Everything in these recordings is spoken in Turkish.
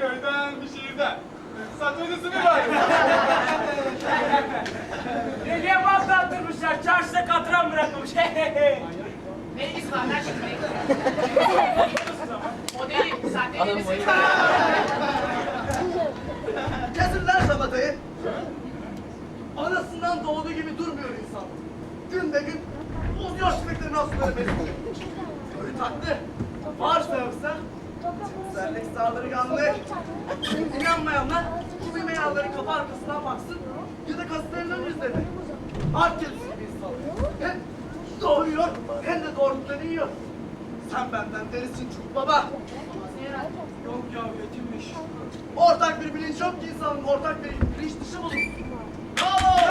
Bir köyden, bir şehirden. Satıcısı mı var? Deliye patlattırmışlar. Çarşıda katran bırakmış. Ne ilgisi var lan şimdi? o değil, sen deli misin? Kesin lan şamatayı. Anasından doğduğu gibi durmuyor insan. Gün be gün bozuyor nasıl böyle besliyor. Köy tatlı. Varsa yoksa cinsellik saldırganlık. İnanmayanlar bu bilmeyenlerin kafa arkasından baksın ya da kaslarının yüzlerine. Art kedisi gibi insan. Hem doğuyor hem de doğrultuları yiyor. Sen benden derisin çok baba. Yok ya yetinmiş. Ortak bir bilinç yok ki insanın ortak bir bilinç dışı bulun. Bravo!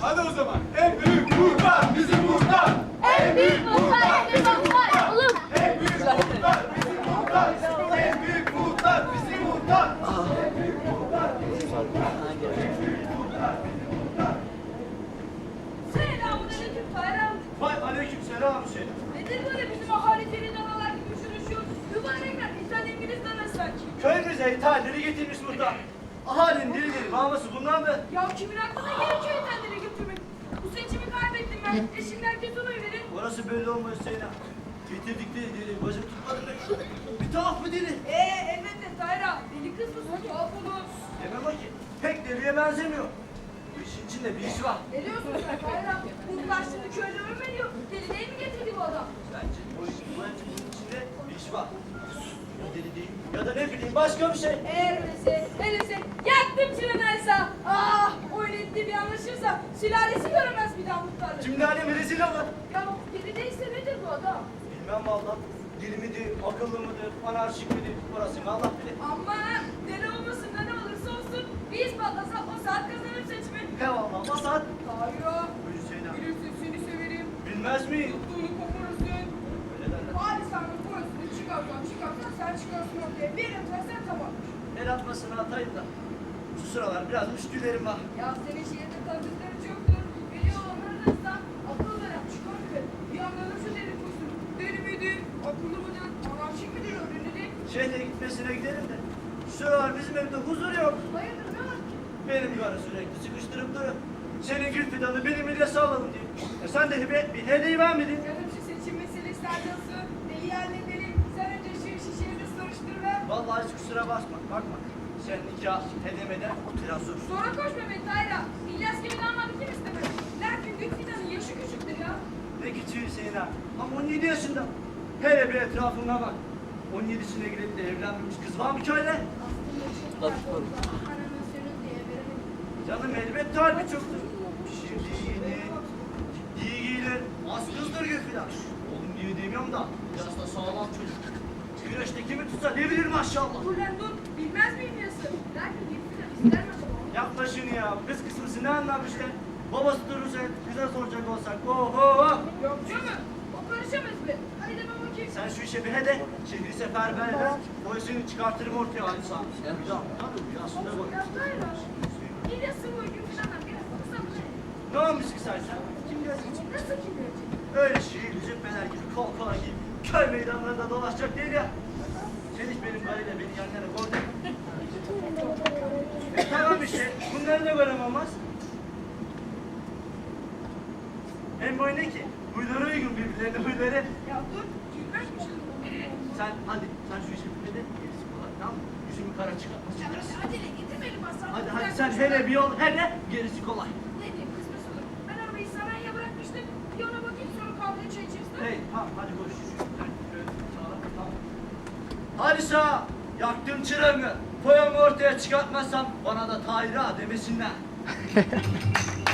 Hadi o zaman. En büyük muhtar bizim muhtar. En büyük muhtar bizim muhtar. Oğlum. En büyük muhtar bizim muhtar. En büyük muhtar bizim muhtar. Selamünaleyküm Tayran. Vay aleyküm selam Hüseyin. Nedir böyle bizim ahali deli danalar gibi üşüşüyor? Mübarekler İngiliz danası sanki. Getirmiş burada. Ahalinin dili dili maması bundan mı? Ya kimin aklına gelir köy İtalyanları götürmek? Bu seçimi kaybettim ben. E şimdi herkes ona verin. Orası belli olmaz Hüseyin ağa. Getirdikleri dili bacım tutmadı be. Bir tuhaf mı dili? Eee elbette Tayran. Deli kız mısın? Tuhaf olur. Demem o ki. Pek deliye benzemiyor. Bu işin içinde bir iş var. Ne diyorsun sen Tayran? Bunlar şimdi köyde ölmüyor. Deli değil mi getirdi bu adam? Bence bu işin içinde bir iş var. Ya da ne bileyim başka bir şey. Eğer öyleyse, öyleyse yaktım Çimenaysa. Ah, öyle etti bir anlaşırsa sülalesi göremez bir daha muhtarlık. Şimdi alemi rezil olur. Ya deli değilse nedir bu adam? Bilmem valla. Deli midir, akıllı mıdır, anarşik midir, orasını Allah bilir. Ama deli olmasın da ne olursa olsun bir ispatlasak o saat kazanır seçimi. Eyvallah masat. Hayır. Buyur ağa. Bilirsin seni severim. Bilmez mi? Tuttuğunu koparırsın. Öyle derler. Hadi sen çıkarsan çıkarsan sen çıkarsın ortaya. Bir ötersen tamam. El atmasını atayım da. Şu sıralar biraz müşkülerim var. Ya senin şehirde tanıdıkları çoktur. Biliyor olmanızdan akıl olarak çıkar ve bir anladım şu deli kuşunu. Deli midir? Akıllı mıdır? Anarşik midir? Öğrenilir. Şehre gitmesine gidelim de. Şu sıralar bizim evde huzur yok. Hayırdır ne var ki? Benim karı sürekli sıkıştırıp duruyor. Senin gül fidanı benim ilyası alalım diye. E sen de hibe bir hediye vermedin. Canım şu seçim meselesi sendası. Deli Vallahi hiç kusura bakma. Bakma. Sen nikah edemeden o biraz zor. sonra koşma be Tayra. İlyas gibi damadı kim istemez? Lakin gül fidanın yaşı küçüktür ya. Ne küçüğü Hüseyin ha. Ama 17 yaşında. Hele bir etrafına bak. 17'sine girip de evlenmemiş kız var mı köyde? Canım elbette halbuki çoktur. Şimdi yeni, iyi giyilir, az kızdır gül filan. Oğlum diye demiyorum da, biraz da sağlam çocuk. Güneşte kimi tutsa ne bilir maşallah. Dur lan dur. Bilmez miyim yası? Lakin acaba? Yapma şunu ya, kız kısmısı ne anlamış lan? Babası durursa bize soracak olsak, oho! Yok canım. O karışamaz be. Hadi de ben bakayım. Sen şu işe bir hede, şehri seferber eder, boyasını çıkartırım ortaya Ali Sami. Ya, tabii. Ya Tayra. İlyas'ın bu gül fidandan biraz kısa mı? Ne olmuş ki sen sen? Kim diyorsun? Nasıl kim görecek? Öyle şehir cübbeler gibi, kol kola gibi, köy meydanlarında dolaşacak değil ya. Sen hiç benim karıyla beni yan yana koy de. E tamam işte, bunları da görememez. Hem boy ne ki? Huyları uygun birbirlerine huyları. Ya dur. Şimdi? Sen hadi, sen şu işi bir de gerisi kolay tamam mı? Yüzümü kara çıkartma. Ya hadi acele getirmeyelim aslan. Hadi hadi sen hele bir yol, hele gerisi kolay. Ne diyeyim kısmet olur. Ben arabayı sanayiye bırakmıştım. Bir ona bakayım sonra değil mi? Hey tamam hadi görüşürüz. Sağa, yaktım çırağını. Foyamı ortaya çıkartmazsam bana da Tahir ağa demesinler.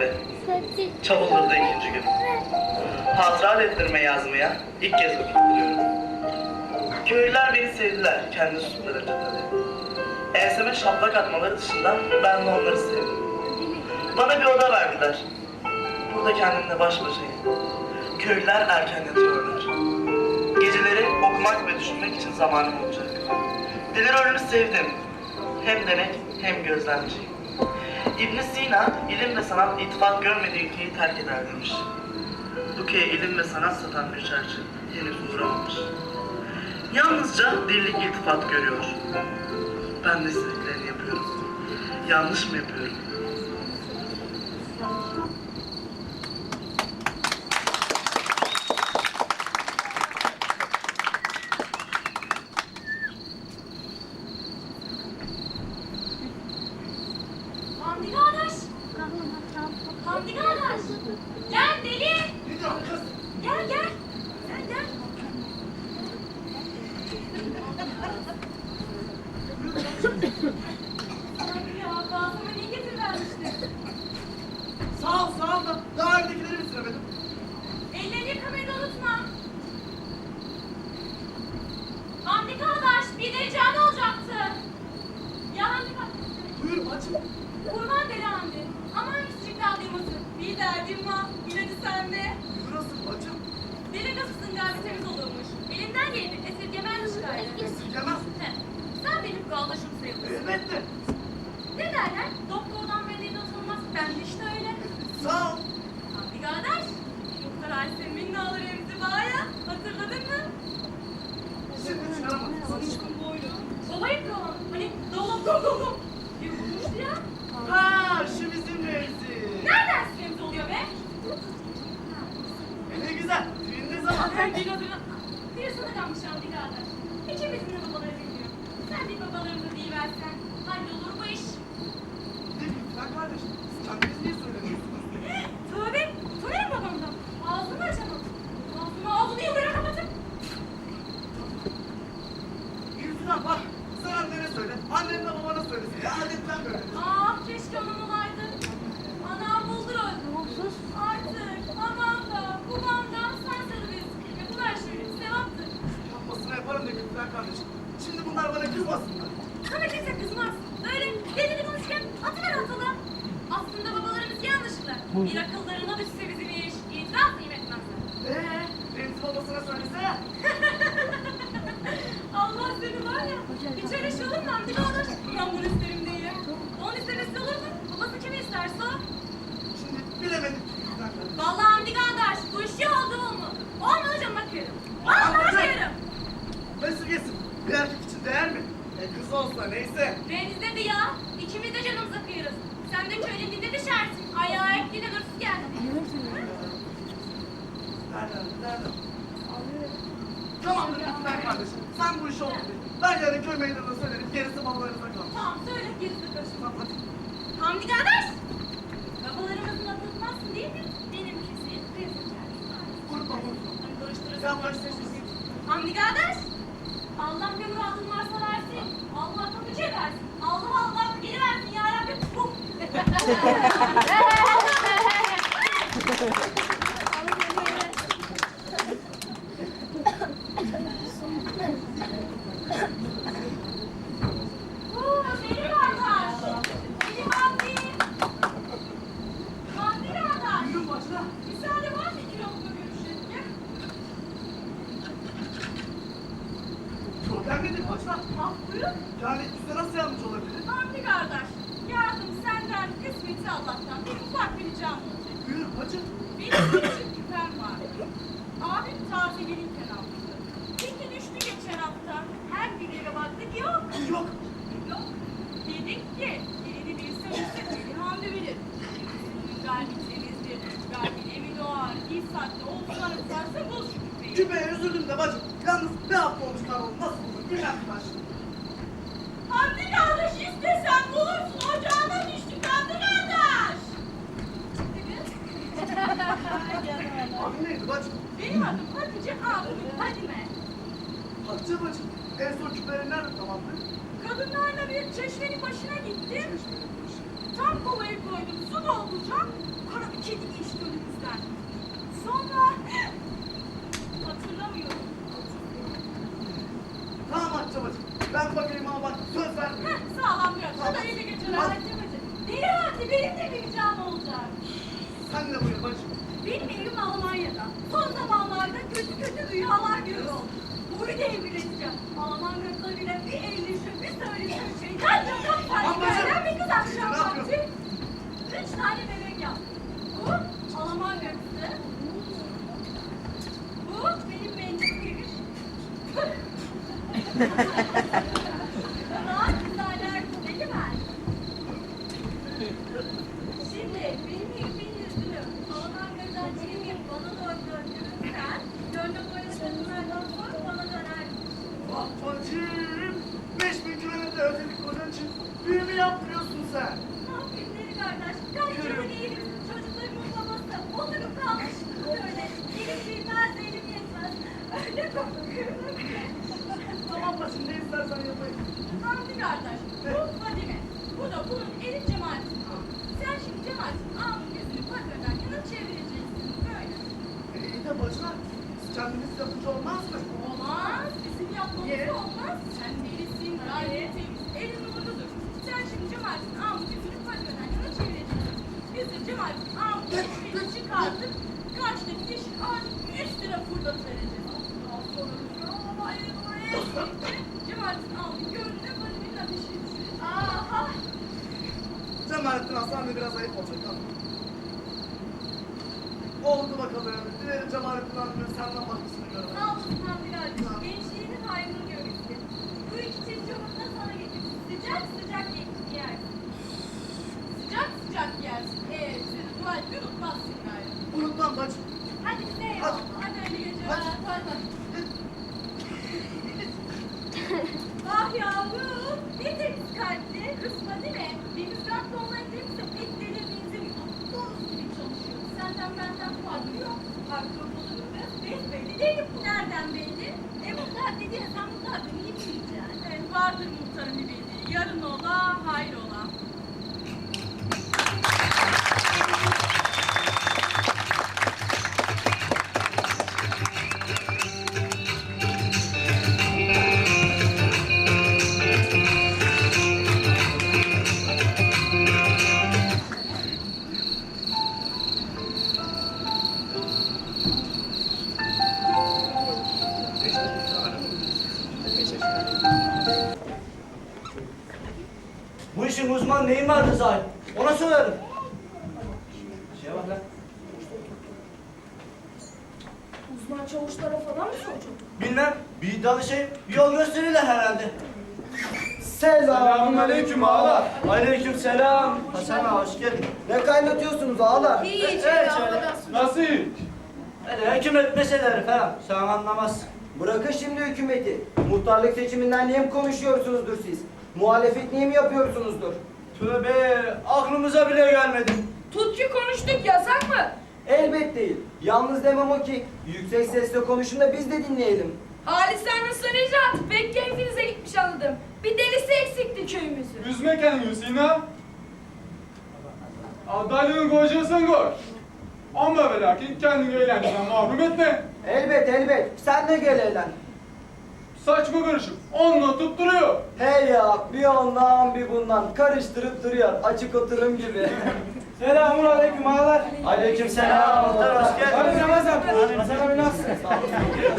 Perşembe. Çavulur'da ikinci gün. Hatıra defterime yazmaya ilk kez vakit buluyorum. Köylüler beni sevdiler, kendi suçlarınca tabii. Enseme şaplak atmaları dışında ben de onları sevdim. Bana bir oda verdiler. Burada kendimle baş başayım. Köylüler erken yatıyorlar. Geceleri okumak ve düşünmek için zamanım olacak. Deli rolünü sevdim. Hem denek hem gözlemciyim. İbn Sina, ilim ve sanat ittifak görmediği ülkeyi terk eder demiş. Ülkeye ilim ve sanat satan bir çarşı henüz uğramamış. Yalnızca dirlik iltifat görüyor. Ben de istediklerini yapıyorum. Yanlış mı yapıyorum? Yanlışlıkla. Bir akıllarına düşse bizim iş. İtiraz mı etmezler. Eee? Remzi babasına söylesene. Allah seni var ya. Hiç öyle şey olur mu Hamdi kardeş? Ben bunu isterim diye. Onun istemesi olur mu? Babası kimi isterse o. Şimdi bilemedim Gülsüden kardeşim. Vallahi Hamdi kardeş bu iş ya oldu mu? Olmadı canıma kıyarım. Vallahi kıyarım. Esirgesin. Bir erkek için değer mi? E kız olsa neyse. Denizde de ya. İkimiz de canımıza kıyarız. Sen de köylü dinde düşersin. Ayağı ektiğine hırsız geldi. Tamamdır Gülsüden kardeşim. Sen bu işi oldu. Ben yarın köy meydanına söylerim. Gerisi babalarınıza kalır. Tamam söyle gerisi karışma. Tamam hadi. Hamdi kardeş. Babalarımızın adını tutmazsın değil mi? Benimkisi. Unutma unutma. Hani karıştırırsın. Sen karıştırırsın. Hamdi kardeş. Allah bir muradın varsa versin. Allah kapıcı versin. Allah Allah geri versin ya Rabbi. Puh. Oo, benim arkadaş. Benim Hamdi. Hamdi kardeş. Buyurun başla. Müsaade var mı kilomuzla görüşelim ya? Nedir başla? Ah buyurun. Yani bize nasıl yardımcı olabilir? Hamdi kardeş. Yardım senden, kısmeti Allah'tan. Bir ufak bir ricam olacak. Buyur bacım. Benim küçük küpem var. Abim taze gelirken almıştı. Peki düştü geçen hafta. Her bir yere baktık yok. Yok. Yok. Dedik ki yerini bilse bilse beni Hamdi bilir. Kalbi temizdir. Kalbine mi doğar? Bir saatte olsan varsa bul şu küpeyi. Küpeye üzüldüm de bacım. Yalnız bir hafta başla. Hamdi kardeş istesen bulursun. Ocağına düştük Hamdi kardeş. Adı neydi bacım? Benim adım Hatice abim Fadime. Hatice bacım. En son küpeleri nerede tamamdı? Kadınlarla bir çeşmenin başına gittim. Tam kovayı koydum, su dolduracağım. Kara bir kedi geçti önümüzden. Sonra... Tamam Hatice bacım. Ben bakayım ama bak söz ver. Heh, sağlam biraz. Hadi geceler. Hadi. Hadi hadi. Deli Hadi benim de bir ricam olacak. Sen de buyur bacım. Benim evim Almanya'da. Son zamanlarda kötü kötü rüyalar görüyorum. Boyu devrileceğim. Alman ハハハハ! Öyle hükümet meseleleri falan. Sen anlamaz. Bırakın şimdi hükümeti. Muhtarlık seçiminden niye mi konuşuyorsunuzdur siz? Muhalefet niye mi yapıyorsunuzdur? Tövbe aklımıza bile gelmedi. Tut ki konuştuk yasak mı? Elbet değil. Yalnız demem o ki yüksek sesle konuşun da biz de dinleyelim. Halis sen nasıl Necat? Pek keyfinize gitmiş anladım. Bir delisi eksikti köyümüzün. Üzme kendini Hüseyin'a. Adaylığın kocasın koş. Ama ve lakin kendini eğlenceden mahrum etme. Elbet elbet. Sen de gel eğlen. Saçma karışık. Onunla tutturuyor. Hey ya bir ondan bir bundan karıştırıp duruyor. Açık oturum gibi. Selamun aleyküm ağalar. Aleyküm selam. Muhtar hoş geldin. Hadi Ramazan. Ramazan abi nasılsın?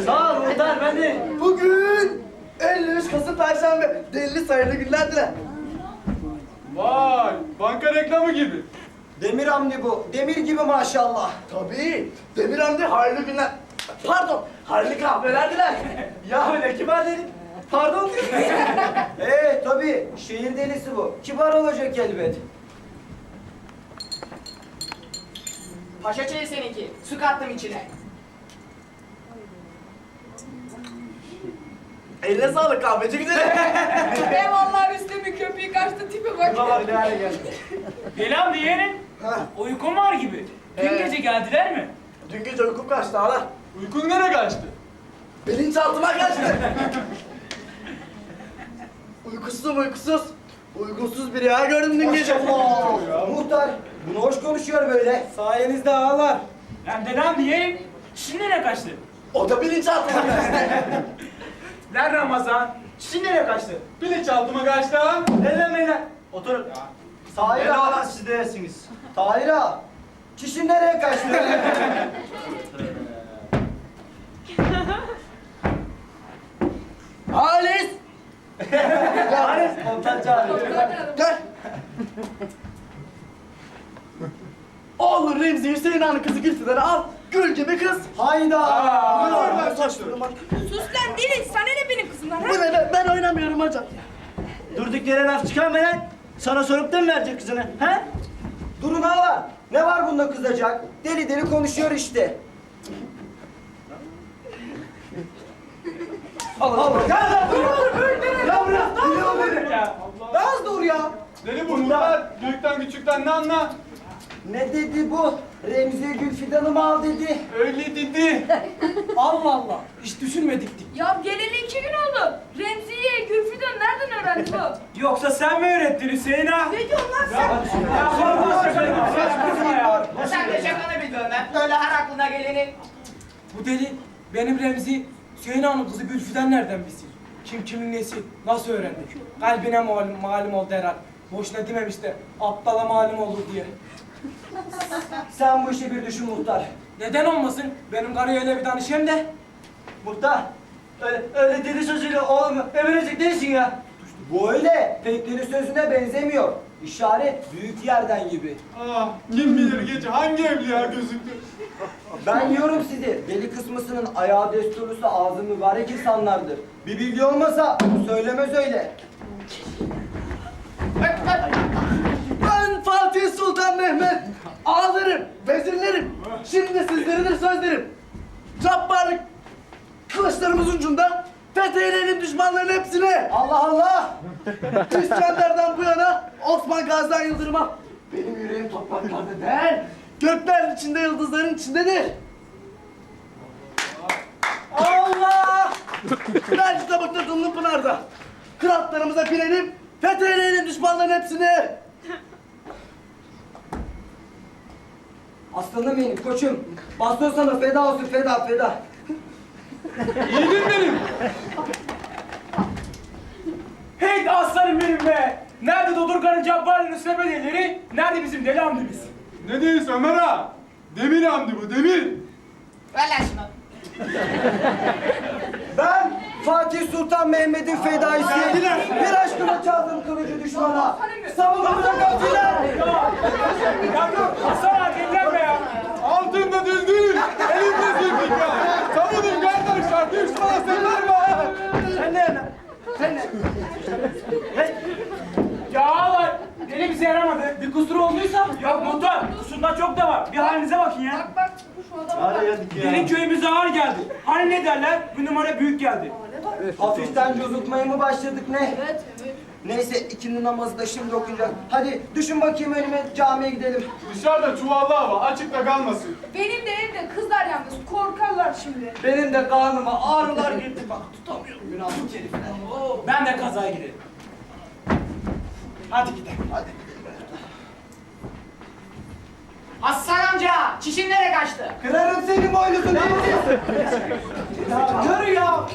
Sağ ol Muhtar ben de. Bugün 53 Kasım Perşembe. Deli sayılı günlerdir. Vay, banka reklamı gibi. Demir Hamdi bu. Demir gibi maşallah. Tabii. Demir Hamdi hayırlı günler. Pardon, hayırlı kahveler diler. ya ne kibar dedim. Pardon diyorum. Ee tabii şehir delisi bu. Kibar olacak elbet. Paşa çayı seninki. Su kattım içine. Eline sağlık kahveci güzelim. Eyvallah Rüstem'in köpeği kaçtı tipe bak. ne hale geldi. Selam Uykum var gibi. Dün Evet. gece geldiler mi? Dün gece uykum kaçtı hala. Uykun nereye kaçtı? Bilinçaltıma kaçtı. uykusuzum uykusuz. Uykusuz bir rüya gördüm dün gece. Muhtar bunu hoş konuşuyor böyle. Sayenizde ağalar. Ben dedem diyeyim. Şimdi ne kaçtı? O da bilinçaltıma kaçtı. Lan Ramazan. Şimdi ne kaçtı? Bilinçaltıma kaçtı ha. Ellemeyin lan. Oturun. Tahir ağa. siz dersiniz. Tahir ağa. Kişi nereye kaçtı? Halis! Halis komutan çağırıyor. Gel. Oğlum Remzi Hüseyin Han'ın kızı Gülfidan'ı al. Gül gibi kız. Hayda. Saçlarım bak. Sus lan deli sana ne benim kızımdan Bu ne be? Ben oynamıyorum hocam. Durduk yere laf çıkarma lan. Sana sorup da mı verecek kızını? He? Durun ağalar. Ne var bunda kızacak? Deli deli konuşuyor işte. Allah Allah. Gel lan buraya. Gel buraya. Biliyor beni. Daha dur ya. Deli bu Muhtar. Büyükten küçükten ne anla? Ne dedi bu? Remzi Gülfidan'ı mı al dedi. Öyle dedi. Allah Allah. Hiç düşünmediktik. Ya geleli iki gün oldu. Remziye, Gülfidan nereden öğrendi bu? Yoksa sen mi öğrettin Hüseyin ağa? Ne diyorsun lan sen? Sen de şakanı bir dövme. Böyle her aklına geleni. Bu deli benim Remzi Hüseyin Ağa'nın kızı Gülfü'den nereden bilsin? Kim kimin nesi nasıl öğrendi? Kalbine malum, malum oldu herhal. Boşuna dememiş de aptala malum olur diye. Sen bu işi bir düşün muhtar. Neden olmasın? Benim karıya öyle bir danışayım de. Muhtar. Öyle, öyle deli sözüyle oğlum evlenecek değilsin ya. Bu öyle. Pek deli sözüne benzemiyor. İşaret büyük yerden gibi. Ah, kim bilir gece hangi evliya gözüktü? Ben yiyorum sizi. Deli kısmısının ayağı desturlusu ağzı mübarek insanlardır. Bir bilgi olmasa söylemez öyle. Ben Fatih Sultan Mehmet. Ağlarım, vezirlerim. Şimdi sizleridir sözlerim. Cabbarlık kılıçlarımız ucunda fetheyleyelim düşmanların hepsine. Allah Allah! İskender'den bu yana Osman Gazi'den Yıldırım'a. Benim yüreğim topraklarda değil. Gökler içinde yıldızların içindedir. Allah! Ben kitabıkta Dumlu Pınar'da. Kıratlarımıza binelim, fetheyleyelim düşmanların hepsini. Aslanım benim koçum. Baston sana feda olsun feda feda. Yiğidim benim. Hey aslanım benim be! Nerede Dodurgan'ın cabbarının üstüne bedeleri? Nerede bizim deli hamdimiz? Ne değilse Ömer ağa. Demir hamdi bu, demir. Ver lan şunu. Ben Fatih Sultan Mehmet'in fedaisi. Bir aşkına çaldım kılıcı düşmana. Savunumda kafiler. Ya dur! Hasan ağa dinlenme ya! Altında düldül, elimde zülfikar. Savunun düşmana var. Sen ne? Sen ne? Ya ağalar! Deli bize yaramadı. Bir kusuru olduysa? Yok muhtar. Kusurundan çok da var. Bir halinize bakın ya. Bak bak şu adama bak. Deli köyümüze ağır geldi. Hani ne derler? Bu numara büyük geldi. Hafiften cozutmaya mı başladık ne? Evet evet. Neyse ikindi namazı da şimdi okunacak. Hadi düşün bakayım önüme camiye gidelim. Dışarıda çuvallı hava, açıkta kalmasın. Benim de evde kızlar yalnız korkarlar şimdi. Benim de karnıma ağrılar girdi bak tutamıyorum günahlık herifler. Ben de kazaya gidelim. Hadi gidelim. Hadi gidelim. Aslan amca, çişin nereye kaçtı? Kırarım senin boynuzunu Remzi. Yürü ya.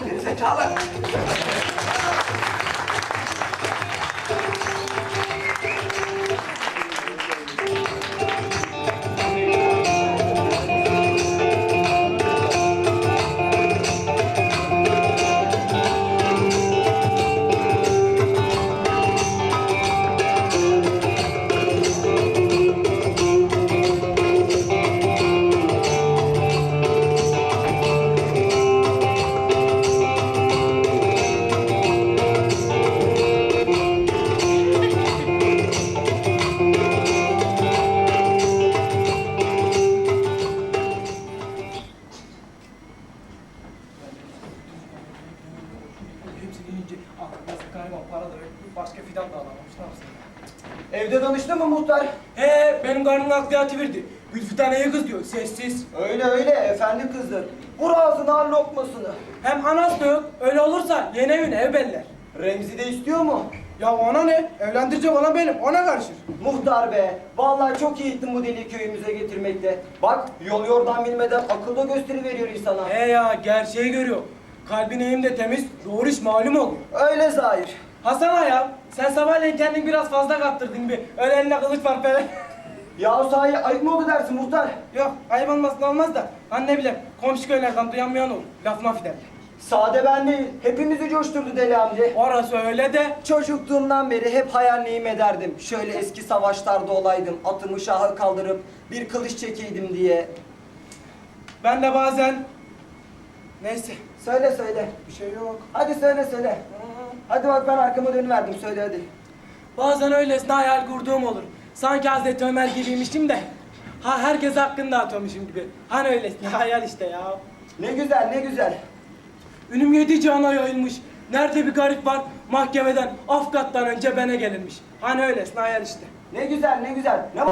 Zekalı. Hepsini yiyince aklımda galiba para da yok. Başka fidan da alamamış. Ne yapsın? Evde danıştın mı muhtar? He benim karnım aklı atıverdi. Gülfüdan iyi kız diyor sessiz. Öyle öyle efendi kızdır. Vur ağzına al lokmasını. Hem anası da yok. Öyle olursa yeni evine ev beller. Remzi de istiyor mu? Ya ona ne? Evlendirecek olan benim. Ona karışır. Muhtar be, vallahi çok iyi ettin bu deliği köyümüze getirmekte. Bak, yol yordan bilmeden akılda gösteri veriyor insana. He ya gerçeği görüyor. Kalbin eğim de temiz. Doğru iş malum oluyor. Öyle zahir. Hasan ya sen sabahleyin kendin biraz fazla kaptırdın bir. Öyle eline kılıç var falan. Ya sahi ayıp mı oldu dersin muhtar? Yok ayıp olmasın olmaz da. Hani ne bileyim komşu köylerden duyanmayan olur. Laf maf eder. Sade ben değil, hepimizi coşturdu deli amca. Orası öyle de. Çocukluğumdan beri hep hayalliğim ederdim. Şöyle eski savaşlarda olaydım, atımı şahı kaldırıp bir kılıç çekeydim diye. Ben de bazen... Neyse. Söyle söyle. Bir şey yok. Hadi söyle söyle. Hadi bak ben arkama dönüverdim, söyle hadi. Bazen öylesine hayal kurduğum olur. Sanki Hazreti Ömer gibiymişim de. Ha herkes hakkında atıyormuşum gibi. Hani öylesine hayal işte ya. Ne güzel, ne güzel. Ünüm yedi cana yayılmış. Nerede bir garip var mahkemeden Afgat'tan önce bana gelirmiş. Hani öylesine hayal işte. Ne güzel, ne güzel. Ne